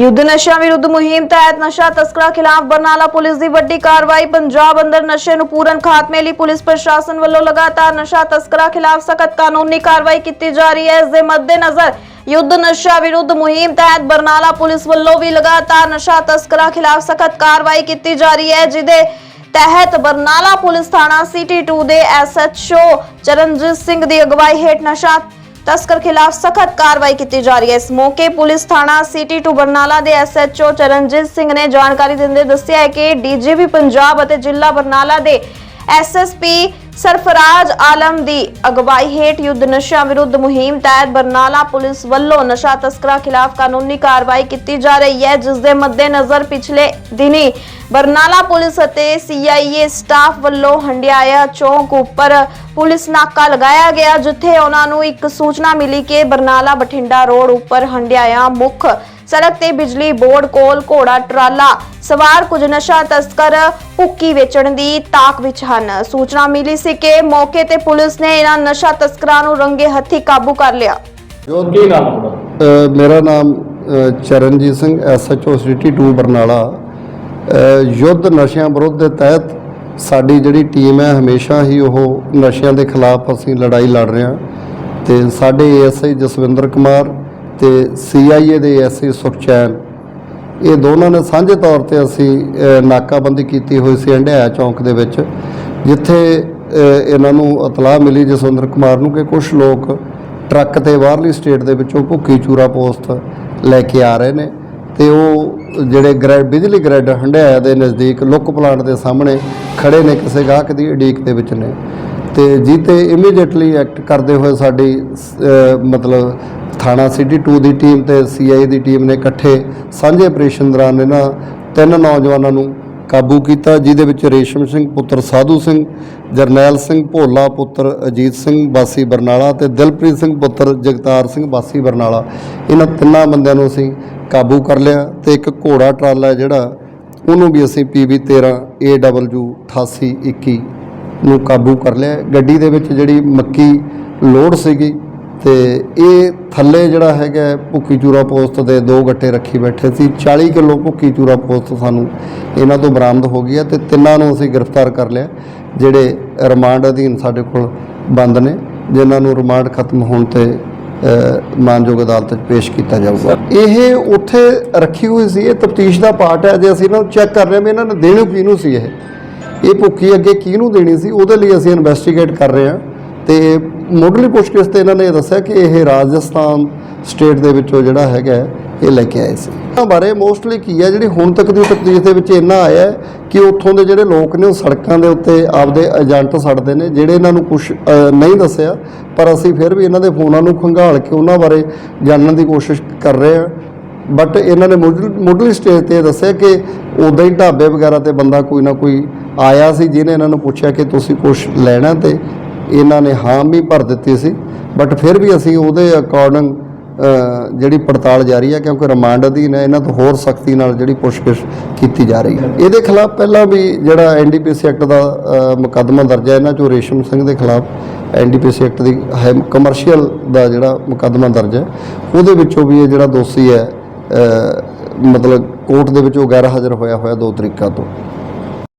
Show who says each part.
Speaker 1: ਯੁੱਧ ਨਸ਼ਿਆਂ ਵਿਰੁੱਧ ਮੁਹਿੰਮ ਤਹਿਤ ਨਸ਼ਾ ਤਸਕਰਾਂ ਖਿਲਾਫ ਬਰਨਾਲਾ ਪੁਲਿਸ ਦੀ ਵੱਡੀ ਕਾਰਵਾਈ, ਪੰਜਾਬ ਅੰਦਰ ਨਸ਼ੇ ਨੂੰ ਪੂਰਨ ਖਾਤਮੇ ਲਈ ਪੁਲਿਸ ਪ੍ਰਸ਼ਾਸਨ ਵੱਲੋਂ ਲਗਾਤਾਰ ਨਸ਼ਾ ਤਸਕਰਾਂ ਖਿਲਾਫ ਸਖਤ ਕਾਨੂੰਨੀ ਕਾਰਵਾਈ ਕੀਤੀ ਜਾ ਰਹੀ ਹੈ। ਇਸ ਦੇ ਮੱਦੇਨਜ਼ਰ ਯੁੱਧ ਨਸ਼ਾ ਵਿਰੁੱਧ ਮੁਹਿੰਮ ਤਹਿਤ ਬਰਨਾਲਾ ਪੁਲਿਸ ਵੱਲੋਂ ਵੀ ਲਗਾਤਾਰ ਨਸ਼ਾ ਤਸਕਰਾਂ ਖਿਲਾਫ ਸਖਤ ਕਾਰਵਾਈ ਕੀਤੀ ਜਾ ਰਹੀ ਹੈ, ਜਿਹਦੇ ਤਹਿਤ ਬਰਨਾਲਾ ਪੁਲਿਸ ਥਾਣਾ ਸਿਟੀ 2 ਦੇ ਐਸਐਚਓ ਚਰਨਜੀਤ ਸਿੰਘ ਦੀ ਅਗਵਾਈ ਹੇਠ ਨਸ਼ਾ ਤਸਕਰ ਖਿਲਾਫ ਸਖਤ ਕਾਰਵਾਈ ਕੀਤੀ ਜਾ ਰਹੀ ਹੈ। ਇਸ ਮੌਕੇ ਪੁਲਿਸ ਥਾਣਾ ਸਿਟੀ ਟੂ ਬਰਨਾਲਾ ਦੇ ਐਸਐਚਓ ਚਰਨਜੀਤ ਸਿੰਘ ਨੇ ਜਾਣਕਾਰੀ ਦਿੰਦੇ ਦੱਸਿਆ ਹੈ ਕਿ ਡੀਜੀਪੀ ਪੰਜਾਬ ਅਤੇ ਜ਼ਿਲ੍ਹਾ ਬਰਨਾਲਾ ਦੇ ਐਸਐਸਪੀ ਸਰਫਰਾਜ਼ ਆਲਮ ਦੀ ਅਗਵਾਈ ਹੇਠ ਯੁੱਧ ਨਸ਼ਾ ਵਿਰੁੱਧ ਮੁਹਿੰਮ ਤਹਿਤ ਬਰਨਾਲਾ ਪੁਲਿਸ ਵੱਲੋਂ ਨਸ਼ਾ ਤਸਕਰਾਂ ਖਿਲਾਫ ਕਾਨੂੰਨੀ ਕਾਰਵਾਈ ਕੀਤੀ ਜਾ ਰਹੀ ਹੈ, ਜਿਸ ਦੇ ਮੱਦੇਨਜ਼ਰ ਪਿਛਲੇ ਦਿਨੀ ਬਰਨਾਲਾ ਪੁਲਿਸ ਅਤੇ ਸੀਆਈਏ ਸਟਾਫ ਵੱਲੋਂ ਹੰਡਿਆਇਆ ਚੌਂਕ ਉੱਪਰ ਪੁਲਿਸ ਨਾਕਾ ਲਗਾਇਆ ਗਿਆ, ਜਿੱਥੇ ਉਹਨਾਂ ਨੂੰ ਇੱਕ ਸੂਚਨਾ ਮਿਲੀ ਕਿ ਬਰਨਾਲਾ ਬਠਿੰਡਾ ਰੋਡ ਉੱਪਰ ਹੰਡਿਆਇਆ ਮੁੱਖ ਸੜਕ ਤੇ ਬਿਜਲੀ ਬੋਰਡ ਕੋਲ ਘੋੜਾ ਟਰਾਲਾ। ਸਵਾਰ ਕੁਝ ਨਸ਼ਾ ਤਸਕਰ ਭੁੱਕੀ ਵੇਚਣ ਦੀ ਤਾਕ ਵਿੱਚ ਹਨ। ਸੂਚਨਾ ਮਿਲੀ ਸੀ ਕਿ ਮੌਕੇ ਤੇ ਪੁਲਿਸ ਨੇ ਇਹਨਾਂ ਨਸ਼ਾ ਤਸਕਰਾਂ ਨੂੰ ਰੰਗੇ ਹੱਥੀ ਕਾਬੂ ਕਰ ਲਿਆ।
Speaker 2: ਜੋ
Speaker 3: ਕੀ ਨਾਮ
Speaker 2: ਮੇਰਾ ਨਾਮ ਚਰਨਜੀਤ ਸਿੰਘ ਐਸਐਚਓ ਸਿਟੀ 2 ਬਰਨਾਲਾ। ਯੁੱਧ ਨਸ਼ਿਆਂ ਵਿਰੁੱਧ ਦੇ ਤਹਿਤ ਸਾਡੀ ਜਿਹੜੀ ਟੀਮ ਹੈ ਹਮੇਸ਼ਾ ਹੀ ਉਹ ਨਸ਼ਿਆਂ ਦੇ ਖਿਲਾਫ ਅਸੀਂ ਲੜਾਈ ਲੜ ਰਹੇ ਹਾਂ। ਤੇ ਸਾਡੇ ਏਐਸਆਈ ਜਸਵਿੰਦਰ ਕੁਮਾਰ ਤੇ ਸੀਆਈਏ ਦੇ ਐਸਆਈ ਸੁਖਚੈਨ, ਇਹ ਦੋਨਾਂ ਨੇ ਸਾਂਝੇ ਤੌਰ ਤੇ ਅਸੀਂ ਨਾਕਾਬੰਦੀ ਕੀਤੀ ਹੋਈ ਸੀ ਹੰਡਿਆਇਆ ਚੌਂਕ ਦੇ ਵਿੱਚ, ਜਿੱਥੇ ਇਹਨਾਂ ਨੂੰ ਇਤਲਾਹ ਮਿਲੀ ਜਸਵਿੰਦਰ ਕੁਮਾਰ ਨੂੰ ਕਿ ਕੁਝ ਲੋਕ ਟਰੱਕ ਤੇ ਬਾਹਰਲੀ ਸਟੇਟ ਦੇ ਵਿੱਚੋਂ ਭੁੱਕੀ ਚੂਰਾ ਪੋਸਟ ਲੈ ਕੇ ਆ ਰਹੇ ਨੇ ਤੇ ਉਹ ਜਿਹੜੇ ਗ੍ਰੈਡ ਬਿਜਲੀ ਗ੍ਰੈਡ ਹੰਡਿਆਇਆ ਦੇ ਨਜ਼ਦੀਕ ਲੁੱਕ ਪਲਾਂਟ ਦੇ ਸਾਹਮਣੇ ਖੜੇ ਨੇ ਕਿਸੇ ਗਾਹਕ ਦੀ ਉਡੀਕ ਦੇ ਵਿੱਚ ਨੇ। ਤੇ ਜੀ ਇਮੀਡੀਏਟਲੀ ਐਕਟ ਕਰਦੇ ਹੋਏ ਸਾਡੀ ਮਤਲਬ ਥਾਣਾ ਸਿਟੀ 2 ਦੀ ਟੀਮ ਤੇ ਸੀਆਈ ਦੀ ਟੀਮ ਨੇ ਇਕੱਠੇ ਸਾਂਝੇ ਆਪਰੇਸ਼ਨ ਦੌਰਾਨ ਇਹਨਾਂ ਤਿੰਨ ਨੌਜਵਾਨਾਂ ਨੂੰ ਕਾਬੂ ਕੀਤਾ, ਜਿਹਦੇ ਵਿੱਚ ਰੇਸ਼ਮ ਸਿੰਘ ਪੁੱਤਰ ਸਾਧੂ ਸਿੰਘ, ਜਰਨੈਲ ਸਿੰਘ ਭੋਲਾ ਪੁੱਤਰ ਅਜੀਤ ਸਿੰਘ ਬਾਸੀ ਬਰਨਾਲਾ ਤੇ ਦਿਲਪ੍ਰੀਤ ਸਿੰਘ ਪੁੱਤਰ ਜਗਤਾਰ ਸਿੰਘ ਬਾਸੀ ਬਰਨਾਲਾ। ਇਹਨਾਂ ਤਿੰਨਾਂ ਬੰਦਿਆਂ ਨੂੰ ਅਸੀਂ ਕਾਬੂ ਕਰ ਲਿਆ ਤੇ ਇੱਕ ਘੋੜਾ ਟਰਾਲਾ ਜਿਹੜਾ ਉਹਨੂੰ ਵੀ ਅਸੀਂ PV 13 AW 8821 ਨੂੰ ਕਾਬੂ ਕਰ ਲਿਆ। ਗੱਡੀ ਦੇ ਵਿੱਚ ਜਿਹੜੀ ਮੱਕੀ ਲੋਡ ਸੀਗੀ ਤੇ ਇਹ ਥੱਲੇ ਜਿਹੜਾ ਹੈਗਾ ਭੁੱਕੀ ਚੂਰਾ ਪੋਸਟ ਦੇ ਦੋ ਗੱਟੇ ਰੱਖੀ ਬੈਠੇ ਸੀ। 40 ਕਿਲੋ ਭੁੱਕੀ ਚੂਰਾ ਪੋਸਟ ਸਾਨੂੰ ਇਹਨਾਂ ਤੋਂ ਬਰਾਮਦ ਹੋ ਗਈ ਹੈ ਤੇ ਤਿੰਨਾਂ ਨੂੰ ਅਸੀਂ ਗ੍ਰਿਫਤਾਰ ਕਰ ਲਿਆ ਜਿਹੜੇ ਰਿਮਾਂਡ ਅਧੀਨ ਸਾਡੇ ਕੋਲ ਬੰਦ ਨੇ, ਜਿਨ੍ਹਾਂ ਨੂੰ ਰਿਮਾਂਡ ਖਤਮ ਹੋਣ ਤੇ ਮਾਨਯੋਗ ਅਦਾਲਤ 'ਚ ਪੇਸ਼ ਕੀਤਾ ਜਾਊਗਾ। ਇਹ ਉੱਥੇ ਰੱਖੀ ਹੋਈ ਸੀ, ਇਹ ਤਫਤੀਸ਼ ਦਾ ਪਾਰਟ ਹੈ, ਜੇ ਅਸੀਂ ਇਹਨਾਂ ਨੂੰ ਚੈੱਕ ਕਰ ਰਹੇ ਹਾਂ ਵੀ ਇਹਨਾਂ ਨੇ ਦੇਣੀ ਕਿਹਨੂੰ ਸੀ ਇਹ। ਇਹ ਭੁੱਕੀ ਅੱਗੇ ਕਿਹਨੂੰ ਦੇਣੀ ਸੀ, ਉਹਦੇ ਲਈ ਅਸੀਂ ਇਨਵੈਸਟੀਗੇਟ ਕਰ ਰਹੇ ਹਾਂ। ਤੇ ਮੁੱਢਲੀ ਪੁੱਛਗਿੱਛ ਤੇ ਇਹਨਾਂ ਨੇ ਇਹ ਦੱਸਿਆ ਕਿ ਇਹ ਰਾਜਸਥਾਨ ਸਟੇਟ ਦੇ ਵਿੱਚੋਂ ਜਿਹੜਾ ਹੈਗਾ ਇਹ ਲੈ ਕੇ ਆਏ ਸੀ। ਇਹਨਾਂ ਬਾਰੇ ਮੋਸਟਲੀ ਕੀ ਹੈ, ਜਿਹੜੀ ਹੁਣ ਤੱਕ ਦੀ ਤਫਤੀਸ਼ ਦੇ ਵਿੱਚ ਇੰਨਾ ਆਇਆ ਹੈ ਕਿ ਉੱਥੋਂ ਦੇ ਜਿਹੜੇ ਲੋਕ ਨੇ ਉਹ ਸੜਕਾਂ ਦੇ ਉੱਤੇ ਆਪਦੇ ਏਜੰਟ ਸੜਦੇ ਨੇ, ਜਿਹੜੇ ਇਹਨਾਂ ਨੂੰ ਕੁਝ ਨਹੀਂ ਦੱਸਿਆ, ਪਰ ਅਸੀਂ ਫਿਰ ਵੀ ਇਹਨਾਂ ਦੇ ਫੋਨਾਂ ਨੂੰ ਖੰਗਾਲ ਕੇ ਉਹਨਾਂ ਬਾਰੇ ਜਾਣਨ ਦੀ ਕੋਸ਼ਿਸ਼ ਕਰ ਰਹੇ ਹਾਂ। ਬਟ ਇਹਨਾਂ ਨੇ ਮੁੱਢ- ਮੁੱਢਲੀ ਸਟੇਜ ਤੇ ਇਹ ਦੱਸਿਆ ਕਿ ਉਦਾਂ ਹੀ ਢਾਬੇ ਵਗੈਰਾ ਤੇ ਬੰਦਾ ਕੋਈ ਨਾ ਕੋਈ ਆਇਆ ਸੀ, ਜਿਹਨੇ ਇਹਨਾਂ ਨੂੰ ਪੁੱਛਿਆ ਕਿ ਤੁਸੀਂ ਕੁਝ ਲੈਣਾ ਤੇ ਇਹਨਾਂ ਨੇ ਹਾਂ ਵੀ ਭਰ ਦਿੱਤੀ ਸੀ ਬਟ ਫਿਰ ਵੀ ਅਸੀਂ ਉਹਦੇ ਅਕੋਰਡਿੰਗ ਜਿਹੜੀ ਪੜਤਾਲ ਜਾਰੀ ਹੈ ਕਿਉਂਕਿ ਰਿਮਾਂਡ ਅਧੀਨ ਹੈ, ਇਹਨਾਂ ਤੋਂ ਹੋਰ ਸਖਤੀ ਨਾਲ ਜਿਹੜੀ ਪੁੱਛਗਿੱਛ ਕੀਤੀ ਜਾ ਰਹੀ ਹੈ। ਇਹਦੇ ਖਿਲਾਫ ਪਹਿਲਾਂ ਵੀ ਜਿਹੜਾ ਐਨਡੀਪੀਸੀ ਐਕਟ ਦਾ ਮੁਕੱਦਮਾ ਦਰਜ ਹੈ, ਇਹਨਾਂ ਚੋਂ ਰੇਸ਼ਮ ਸਿੰਘ ਦੇ ਖਿਲਾਫ ਐਨਡੀਪੀਸੀ ਐਕਟ ਦੀ ਹੈ ਕਮਰਸ਼ੀਅਲ ਦਾ ਜਿਹੜਾ ਮੁਕੱਦਮਾ ਦਰਜ ਹੈ, ਉਹਦੇ ਵਿੱਚੋਂ ਵੀ ਇਹ ਜਿਹੜਾ ਦੋਸ਼ੀ ਹੈ ਮਤਲਬ ਕੋਰਟ ਦੇ ਵਿੱਚ ਉਹ ਗੈਰ ਹਾਜ਼ਰ ਹੋਇਆ ਹੋਇਆ ਦੋ ਤਰੀਕਾਂ ਤੋਂ।